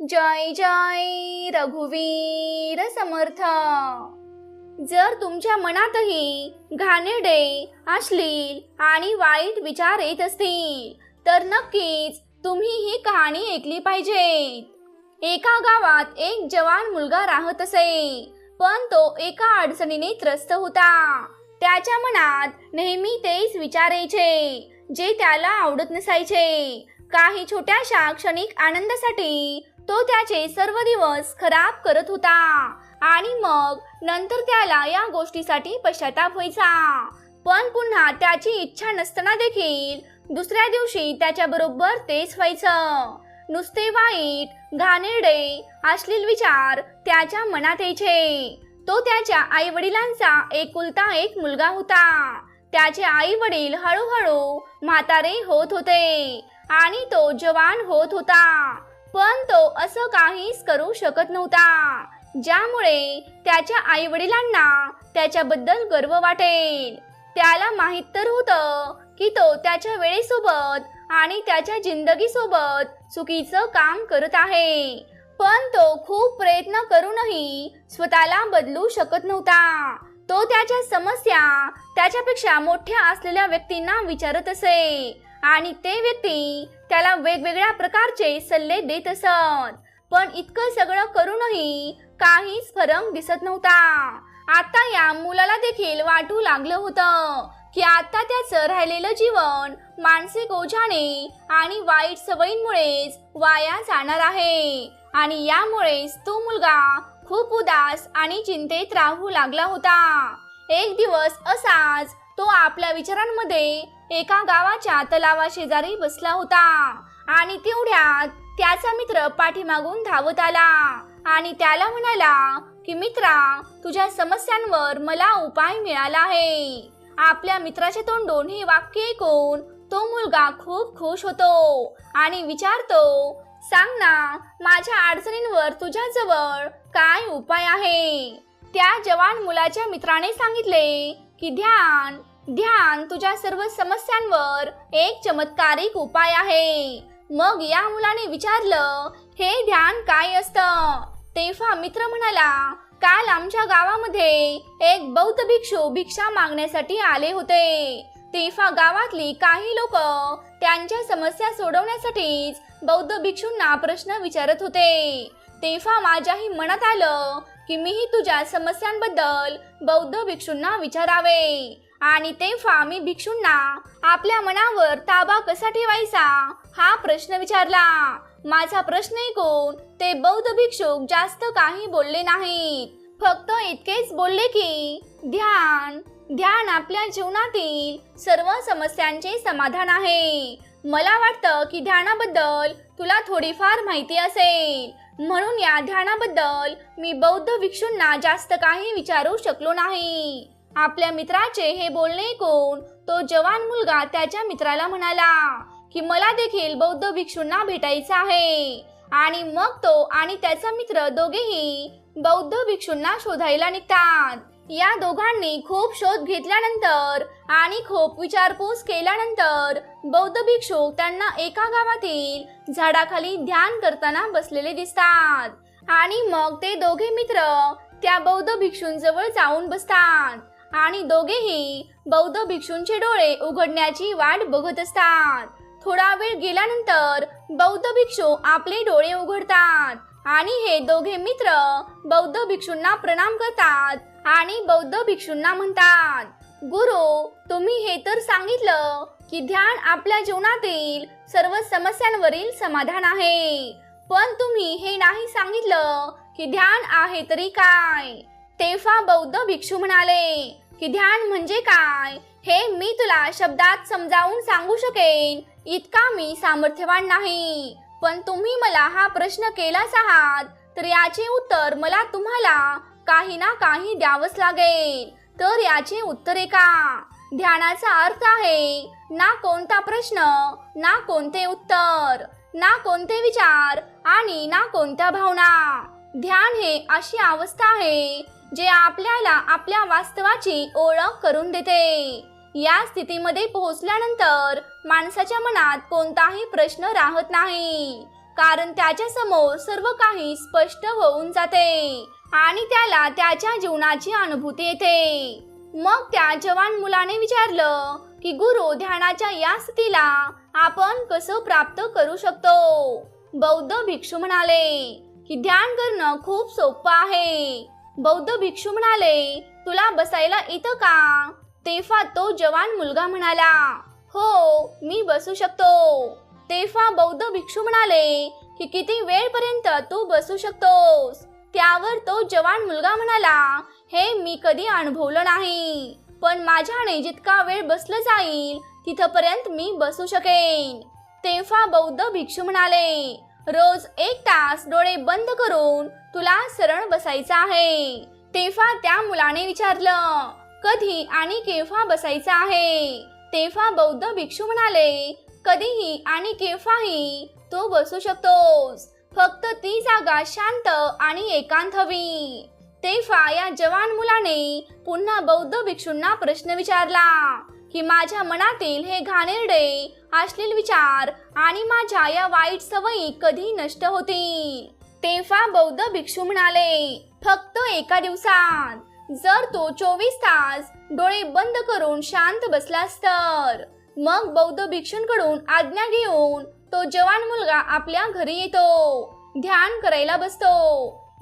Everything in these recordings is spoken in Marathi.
जय जय रघुवीर समर्थ. जर तुमच्या मनातही घाणेरडे अश्लील आणि वाईट विचार येत असतील तर नक्कीच तुम्ही ही कहाणी ऐकली पाहिजे एका गावात एक जवान मुलगा राहत असे पण तो एका अडचणीने त्रस्त होता. त्याच्या मनात नेहमी तेच विचार यायचे जे त्याला आवडत नसायचे. काही छोट्याशा क्षणिक आनंदासाठी तो त्याचे सर्व दिवस खराब करत होता. आणि मग नंतर त्याला या गोष्टीसाठी पश्चाताप व्हायचा. पण पुन्हा त्याची इच्छा नसताना देखील दुसऱ्या दिवशी त्याच्या बरोबर तेच व्हायचं. नुसते वाईट घाणेरडे अश्लील विचार त्याच्या मनात यायचे. तो त्याच्या आई वडिलांचा एकुलता एक मुलगा होता. त्याचे आई वडील हळूहळू म्हातारे होत होते आणि तो जवान होत होता. पण तो असं काहीच करू शकत नव्हता. ज्यामुळे त्याच्या आई वडिलांना त्याच्याबद्दल गर्व वाटेल. त्याला माहीत तर होतं की तो त्याच्या वेळेसोबत आणि त्याच्या जिंदगीसोबत चुकीचं काम करत आहे. पण तो खूप प्रयत्न करूनही स्वतःला बदलू शकत नव्हता. तो त्याच्या समस्या त्याच्यापेक्षा मोठ्या असलेल्या व्यक्तींना विचारत असे. आणि ते व्यक्ती त्याला वेगवेगळ्या प्रकारचे सल्ले देत असत. पण इतकं सगळं करूनही काहीच फरक दिसत नव्हता. आता या मुलाला देखील वाटू लागलं होतं की आता त्याचं राहिलेलं जीवन मानसिक ओझाने आणि वाईट सवयींमुळेच वाया जाणार आहे. आणि यामुळेच तो मुलगा खूप उदास आणि चिंतेत राहू लागला होता. एक दिवस असाच तो आपल्या विचारांमध्ये एका गावाच्या तलावा शेजारी बसला होता. आणि तेवढ्यात त्याचा मित्र पाठीमागून धावत आला. आणि त्याला म्हणाला की मित्रा तुझ्या समस्यांवर मला उपाय मिळाला आहे. आपल्या मित्राच्या तोंडून हे वाक्य ऐकून तो मुलगा खूप खुश होतो आणि विचारतो सांग ना माझ्या अडचणींवर तुझ्याजवळ काय उपाय आहे? त्या जवान मुलाच्या मित्राने सांगितले की ध्यान ध्यान तुझ्या सर्व समस्यांवर एक चमत्कारिक उपाय आहे. मग या मुलाने विचारलं हे ध्यान काय असतं? तेव्हा मित्र म्हणाला काल आमच्या गावामध्ये एक बौद्ध भिक्षू भिक्षा मागण्यासाठी आले होते. तेव्हा गावातली काही लोक त्यांच्या समस्या सोडवण्यासाठीच बौद्ध भिक्षूंना प्रश्न विचारत होते. तेव्हा माझ्याही मनात आलं की मीही तुझ्या समस्यांबद्दल बौद्ध भिक्षूंना विचारावे. आणि तेव्हा मी भिक्षूंना आपल्या मनावर ताबा कसा ठेवायचा? हा प्रश्न विचारला. माझा प्रश्न ऐकून ते बौद्ध भिक्षुक जास्त काही बोलले नाहीत. फक्त इतकेच बोलले की ध्यान ध्यान आपल्या जीवनातील सर्व समस्यांचे समाधान आहे. मला वाटतं की ध्यानाबद्दल तुला थोडीफार माहिती असेल. म्हणून या ध्यानाबद्दल मी बौद्ध भिक्षूंना जास्त काही विचारू शकलो नाही. आपल्या मित्राचे हे बोलणे ऐकून तो जवान मुलगा त्याच्या मित्राला म्हणाला की मला देखील बौद्ध भिक्षूंना भेटायचं आहे. आणि मग तो आणि त्याचा मित्र दोघेही बौद्ध भिक्षूंना शोधायला निघतात. या दोघांनी खूप शोध घेतल्यानंतर आणि खूप विचारपूस केल्यानंतर बौद्ध भिक्षू त्यांना एका गावातील झाडाखाली ध्यान करताना बसलेले दिसतात. आणि मग ते दोघे मित्र त्या बौद्ध भिक्षूंजवळ जाऊन बसतात. आणि दोघेही बौद्ध भिक्षूंचे डोळे उघडण्याची वाट बघत असतात. थोडा वेळ गेल्यानंतर बौद्ध भिक्षू आपले डोळे उघडतात आणि हे दोघे मित्र बौद्ध भिक्षूंना प्रणाम करतात आणि बौद्ध भिक्षूंना म्हणतात गुरु तुम्ही हे तर सांगितलं की ध्यान आपल्या जीवनातील सर्व समस्यांवरील समाधान आहे. पण तुम्ही हे नाही सांगितलं की ध्यान आहे तरी काय? तेव्हा बौद्ध भिक्षू म्हणाले की ध्यान म्हणजे काय? हे मी तुला शब्दात समजावून सांगू शकेन. इतका मी सामर्थ्यवान नाही. पण तुम्ही मला हा प्रश्न केलाच आहात तर याचे उत्तर मला तुम्हाला काही ना काही द्यावंच लागेल. तर याचे उत्तर का ध्यानाचा अर्थ आहे ना कोणता प्रश्न ना कोणते उत्तर ना कोणते विचार आणि ना कोणत्या भावना. ध्यान हे अशी अवस्था आहे जे आपल्याला आपल्या वास्तवाची ओळख करून देते. या स्थितीमध्ये पोहोचल्यानंतर माणसाच्या मनात कोणताही प्रश्न राहत नाही. कारण त्याच्यासमोर सर्व काही स्पष्ट होऊन जाते आणि त्याला त्याच्या जीवनाची अनुभूती येते. मग त्या जवान मुलाने विचारलं की गुरु ध्यानाच्या या स्थितीला आपण कसं प्राप्त करू शकतो? बौद्ध भिक्षू म्हणाले की ध्यान करणं खूप सोपं आहे. बौद्ध भिक्षू म्हणाले तुला बसायला येतं का? तेव्हा तो जवान मुलगा म्हणाला हो मी बसू शकतो. तेव्हा बौद्ध भिक्षू म्हणाले की किती वेळपर्यंत तू बसू शकतोस? त्यावर तो जवान मुलगा म्हणाला हे मी कधी अनुभवलं नाही पण माझ्याने जितका वेळ बसलं जाईल तिथपर्यंत मी बसू शकेन. तेव्हा बौद्ध भिक्षू म्हणाले रोज एक तास डोळे बंद करून तुला सरळ बसायचं आहे. तेव्हा त्या मुलाने विचारलं कधी आणि केव्हा बसायचं आहे? तेव्हा बौद्ध भिक्षू म्हणाले कधीही आणि केव्हाही तो बसू शकतोस. फक्त ती जागा शांत आणि एकांत हवी. तेव्हा या जवान मुलाने पुन्हा बौद्ध भिक्षूंना प्रश्न विचारला की माझ्या मनातील हे घाणेरडे अश्लील विचार आणि माझ्या या वाईट सवयी कधी नष्ट होतील? तेव्हा बौद्ध भिक्षू म्हणाले फक्त एका दिवसात. जर तो चोवीस तास डोळे बंद करून शांत बसलास तर. मग बौद्ध भिक्षूंकडून आज्ञा घेऊन तो जवान मुलगा आपल्या घरी येतो ध्यान करायला बसतो.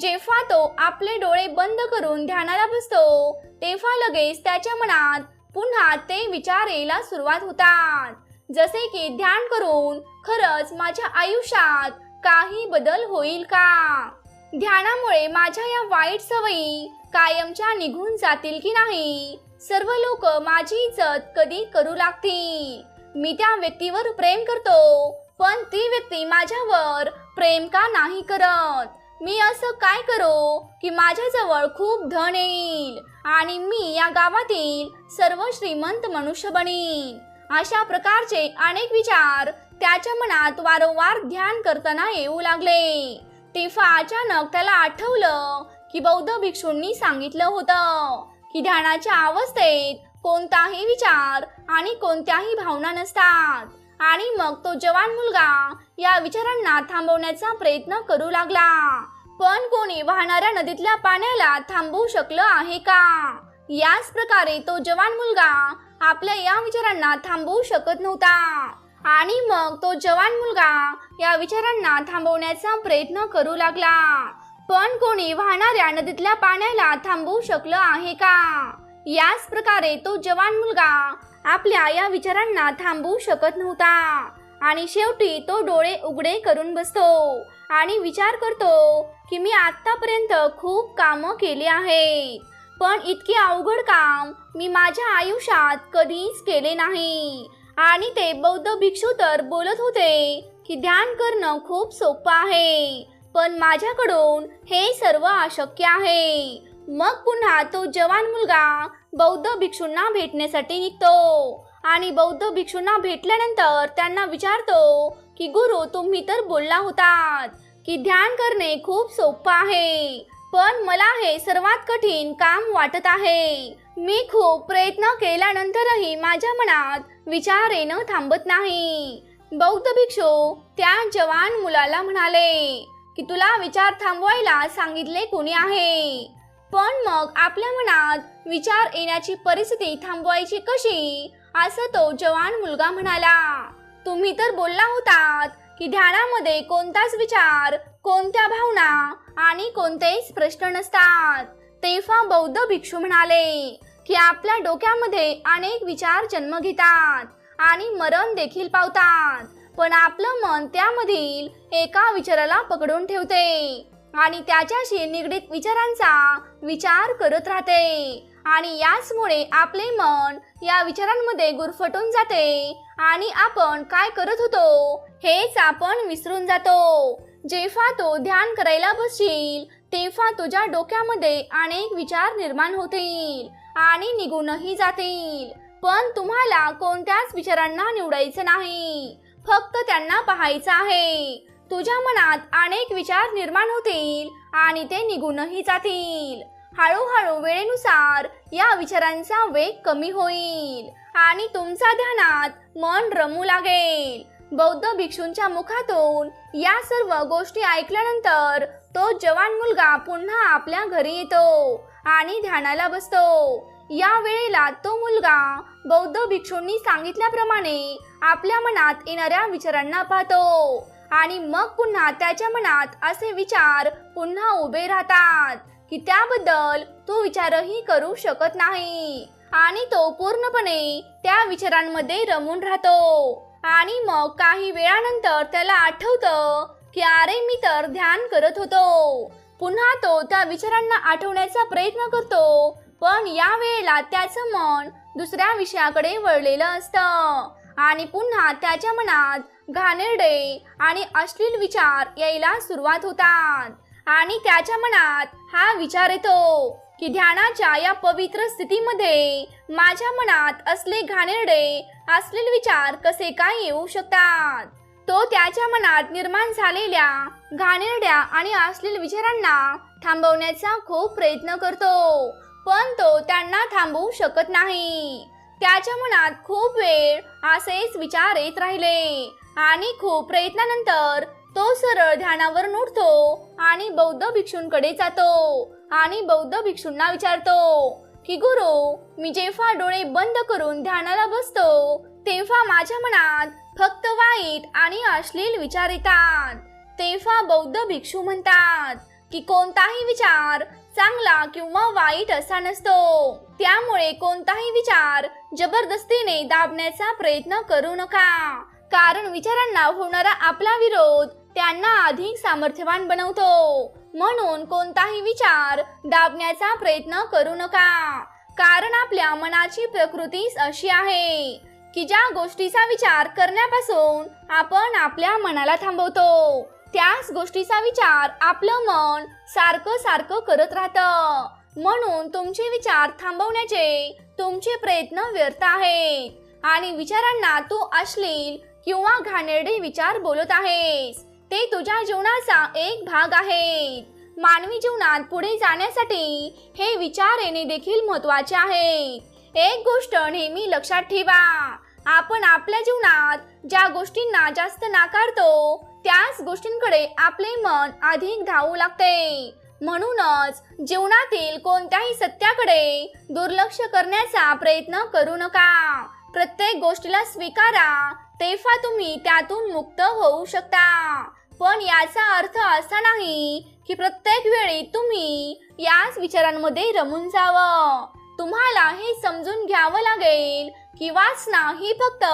जेव्हा तो आपले डोळे बंद करून ध्यानाला बसतो तेव्हा लगेच त्याच्या मनात पुन्हा ते विचार यायला सुरुवात होतात. जसे की ध्यान करून खरंच माझ्या आयुष्यात काही बदल होईल का? ध्यानामुळे माझ्या या वाईट सवयी कायमच्या निघून जातील की नाही? सर्व लोक माझी इज्जत कधी करू लागतील? मी त्या व्यक्तीवर प्रेम करतो पण ती व्यक्ती माझ्यावर प्रेम का नाही करत? मी असं काय करू की माझ्याजवळ खूप धन येईल आणि मी या गावातील सर्व श्रीमंत मनुष्य बनेन? अशा प्रकारचे अनेक विचार त्याच्या मनात वारंवार ध्यान करताना येऊ लागले. तेव्हा अचानक त्याला आठवलं की बौद्ध भिक्षूंनी सांगितलं होतं की ध्यानाच्या अवस्थेत कोणताही विचार आणि कोणत्याही भावना नसतात. आणि मग तो जवान मुलगा या विचारांना थांबवण्याचा प्रयत्न करू लागला. पण कोणी वाहणाऱ्या नदीतल्या पाण्याला थांबवू शकलं आहे का? याच प्रकारे तो जवान मुलगा आपल्या या विचारांना थांबवू शकत नव्हता. आणि मग तो जवान मुलगा या विचारांना थांबवण्याचा प्रयत्न करू लागला. पण कोणी वाहणाऱ्या नदीतल्या पाण्याला थांबवू शकलं आहे का? याच प्रकारे तो जवान मुलगा आपल्या या विचारांना थांबवू शकत नव्हता. आणि शेवटी तो डोळे उघडे करून बसतो आणि विचार करतो की मी आतापर्यंत खूप कामं केली आहेत पण इतके अवघड काम मी माझ्या आयुष्यात कधीच केले नाही. आणि ते बौद्ध भिक्षू तर बोलत होते की ध्यान करणं खूप सोपं आहे पण माझ्याकडून हे सर्व अशक्य आहे. मग पुन्हा तो जवान मुलगा बौद्ध भिक्षूंना भेटण्यासाठी निघतो आणि बौद्ध भिक्षूंना भेटल्यानंतर त्यांना विचारतो की गुरु तुम्ही तर बोलला होतात की ध्यान करणे खूप सोपं आहे पण मला हे सर्वात कठीण काम वाटत आहे. मी खूप प्रयत्न केल्यानंतरही माझ्या मनात विचार येणं थांबत नाही. बौद्ध भिक्षू त्या जवान मुलाला म्हणाले की तुला विचार थांबवायला सांगितले कोणी आहे? पण मग आपल्या मनात विचार येण्याची परिस्थिती थांबवायची कशी? असं तो जवान मुलगा म्हणाला. तुम्ही तर बोलला होतात की ध्यानामध्ये कोणताच विचार कोणत्या भावना आणि कोणतेच प्रश्न नसतात. तेव्हा बौद्ध भिक्षू म्हणाले की आपल्या डोक्यामध्ये अनेक विचार जन्म घेतात आणि मरण देखील पावतात. पण आपलं मन त्यामधील एका विचाराला पकडून ठेवते आणि त्याच्याशी निगडीत विचारांचा विचार करत राहते आणि याचमुळे आपले मन या विचारांमध्ये गुरफटून जाते आणि आपण काय करत होतो हेच आपण विसरून जातो. जेव्हा तो ध्यान करायला बसशील तेव्हा तुझ्या डोक्यामध्ये अनेक विचार निर्माण होतील. आणि निघूनही जातील. पण तुम्हाला कोणत्याच विचारांना निवडायचं नाही. फक्त त्यांना पाहायचं आहे. तुझ्या मनात अनेक विचार निर्माण होतील आणि ते निघूनही जातील. हळूहळू वेळेनुसार या विचारांचा वेग कमी होईल आणि तुमचा ध्यानात मन रमू लागेल. बौद्ध भिक्षूंच्या मुखातून या सर्व गोष्टी ऐकल्यानंतर तो जवान मुलगा पुन्हा आपल्या घरी येतो. आणि ध्यानाला बसतो. या वेळेला तो मुलगा बौद्ध भिक्षूंनी सांगितल्याप्रमाणे आपल्या मनात येणाऱ्या विचारांना पाहतो. आणि मग पुन्हा त्याच्या मनात असे विचार पुन्हा उभे राहतात की त्याबद्दल तो विचारही करू शकत नाही. आणि तो पूर्णपणे त्या विचारांमध्ये रमून राहतो. आणि मग काही वेळानंतर त्याला आठवतं की अरे मी तर ध्यान करत होतो. पुन्हा तो त्या विचारांना आठवण्याचा प्रयत्न करतो. पण या वेळेला त्याचं मन दुसऱ्या विषयाकडे वळलेलं असतं. आणि पुन्हा त्याच्या मनात घाणेरडे आणि अश्लील विचार यायला सुरुवात होतात. आणि त्याच्या मनात हा विचार येतो की ध्यानाच्या या पवित्र स्थितीमध्ये माझ्या मनात असले घाणेरडे असलेले विचार कसे काय येऊ शकतात? तो त्याच्या मनात निर्माण झालेल्या घाणेरड्या आणि अश्लील विचारांना थांबवण्याचा खूप प्रयत्न करतो. पण तो त्यांना थांबवू शकत नाही. त्याच्या मनात खूप वेळ असेच विचार येत राहिले आणि खूप प्रयत्नानंतर तो सरळ ध्यानावर उठतो आणि बौद्ध भिक्षूंकडे जातो आणि बौद्ध भिक्षूंना विचारतो की गुरु मी जेव्हा डोळे बंद करून ध्यानाला बसतो तेव्हा माझ्या मनात फक्त वाईट आणि अश्लील विचार येतात तेव्हा बौद्ध भिक्षू म्हणतात की कोणताही विचार चांगला किंवा वाईट असा नसतो. त्यामुळे कोणताही विचार जबरदस्तीने दाबण्याचा प्रयत्न करू नका. कारण विचारांना होणारा आपला विरोध त्यांना अधिक सामर्थ्यवान बनवतो. म्हणून कोणताही विचार दाबण्याचा प्रयत्न करू नका. कारण आपल्या मनाची प्रकृतीच अशी आहे. की ज्या गोष्टीचा विचार करण्यापासून आपण आपल्या मनाला थांबवतो त्याच गोष्टीचा विचार आपलं मन सारखं सारखं करत राहतं. म्हणून तुमचे विचार थांबवण्याचे तुमचे प्रयत्न व्यर्थ आहेत. आणि विचारांना तू अश्लील किंवा घाणेरडे विचार बोलत आहेस. ते तुझ्या जीवनाचा एक भाग आहे मानवी जीवनात पुढे जाण्यासाठी हे विचार येणे देखील महत्त्वाचे आहे. एक गोष्ट नेहमी लक्षात ठेवा. आपण आपल्या जीवनात ज्या गोष्टींना जास्त नाकारतो त्याच गोष्टींकडे आपले मन अधिक धावू लागते. म्हणूनच जीवनातील कोणत्याही सत्याकडे दुर्लक्ष करण्याचा प्रयत्न करू नका. प्रत्येक गोष्टीला स्वीकारा तेव्हा तुम्ही त्यातून मुक्त होऊ शकता. पण याचा अर्थ असा नाही की प्रत्येक वेळी तुम्ही याच विचारांमध्ये रमून जावं. तुम्हाला हे समजून घ्यावं लागेल की वाचना ही फक्त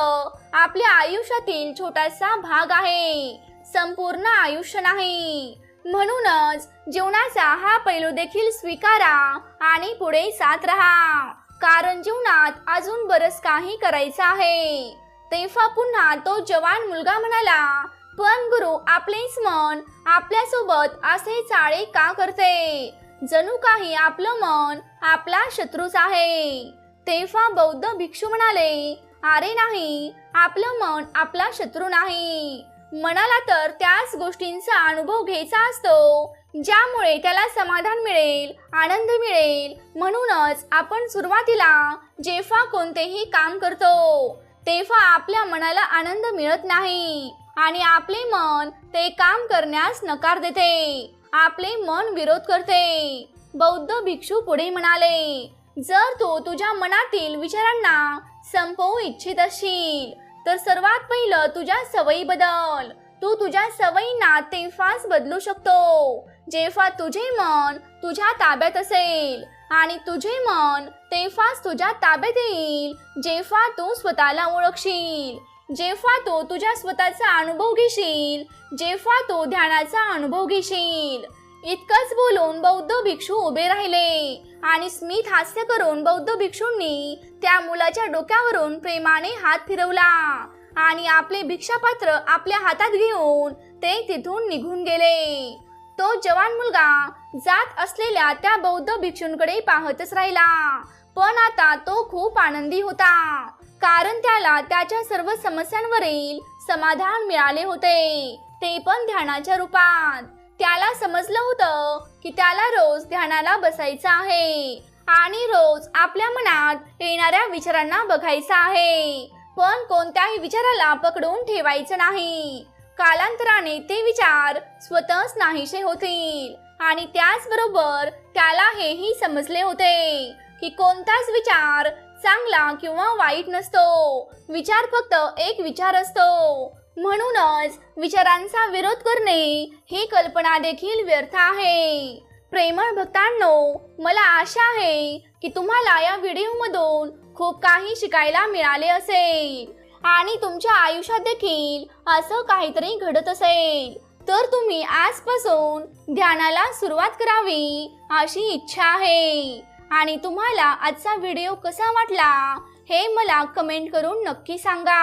आपल्या आयुष्यातील छोटासा भाग आहे. संपूर्ण आयुष्य नाही. म्हणूनच जीवनाचा हा पैलू देखील स्वीकारा आणि पुढे साथ राहा. कारण जीवनात अजून बरंच काही करायचं आहे. तेव्हा पुन्हा तो जवान मुलगा म्हणाला पण गुरु आपलेच मन आपल्यासोबत असे चाळे का करते? जणू काही आपलं मन आपला शत्रूच आहे. तेव्हा बौद्ध भिक्षू म्हणाले अरे नाही आपलं मन आपला शत्रू नाही. मनाला तर त्याच गोष्टींचा अनुभव घ्यायचा असतो ज्यामुळे त्याला समाधान मिळेल आनंद मिळेल. म्हणूनच आपण सुरुवातीला जेव्हा कोणतेही काम करतो तेव्हा आपल्या मनाला आनंद मिळत नाही आणि आपले मन ते काम करण्यास नकार देते आपले मन विरोध करते. बौद्ध भिक्षू पुढे म्हणाले जर तू तुझ्या मनातील विचारांना संपवू इच्छित असशील तर सर्वात पहिलं तुझ्या सवयी बदल. तू तुझ्या सवयींना तेव्हाच बदलू शकतो. जेव्हा तुझे मन तुझ्या ताब्यात असेल आणि तुझे मन तेव्हाच तुझ्या ताब्यात येईल जेव्हा तू स्वतःला ओळखशील जेव्हा तू तुझ्या स्वतःचा अनुभव घेशील जेव्हा तू ध्यानाचा अनुभव घेशील इतकंच बोलून बौद्ध भिक्षू उभे राहिले. आणि स्मित हास्य करून बौद्ध भिक्षूंनी त्या मुलाच्या डोक्यावरून प्रेमाने हात फिरवला. आणि आपले भिक्षापात्र आपल्या हातात घेऊन ते तिथून निघून गेले. तो जवान मुलगा जात असलेल्या त्या बौद्ध भिक्षूंकडे पाहतच राहिला. पण आता तो खूप आनंदी होता. कारण त्याला त्याच्या सर्व समस्यांवरील समाधान मिळाले होते. ते पण ध्यानाच्या रूपात. त्याला समजलं होतं की त्याला रोज ध्यानाला बसायचं आहे. आणि रोज आपल्या मनात येणाऱ्या विचारांना बघायचं आहे. पण कोणत्याही विचाराला पकडून ठेवायचं नाही. कालांतराने ते विचार स्वतःच नाहीसे होतील. आणि त्याचबरोबर त्याला हेही समजले होते की कोणताच विचार चांगला किंवा वाईट नसतो. विचार फक्त एक विचार असतो. म्हणूनच विचारांचा विरोध करणे ही कल्पना देखील व्यर्थ आहे. प्रेमळ भक्तांनो मला आशा आहे की तुम्हाला या व्हिडिओमधून खूप काही शिकायला मिळाले असेल आणि तुमच्या आयुष्यात देखील असं काहीतरी घडत असेल. तर तुम्ही आजपासून ध्यानाला सुरुवात करावी अशी इच्छा आहे. आणि तुम्हाला आजचा व्हिडिओ कसा वाटला हे मला कमेंट करून नक्की सांगा.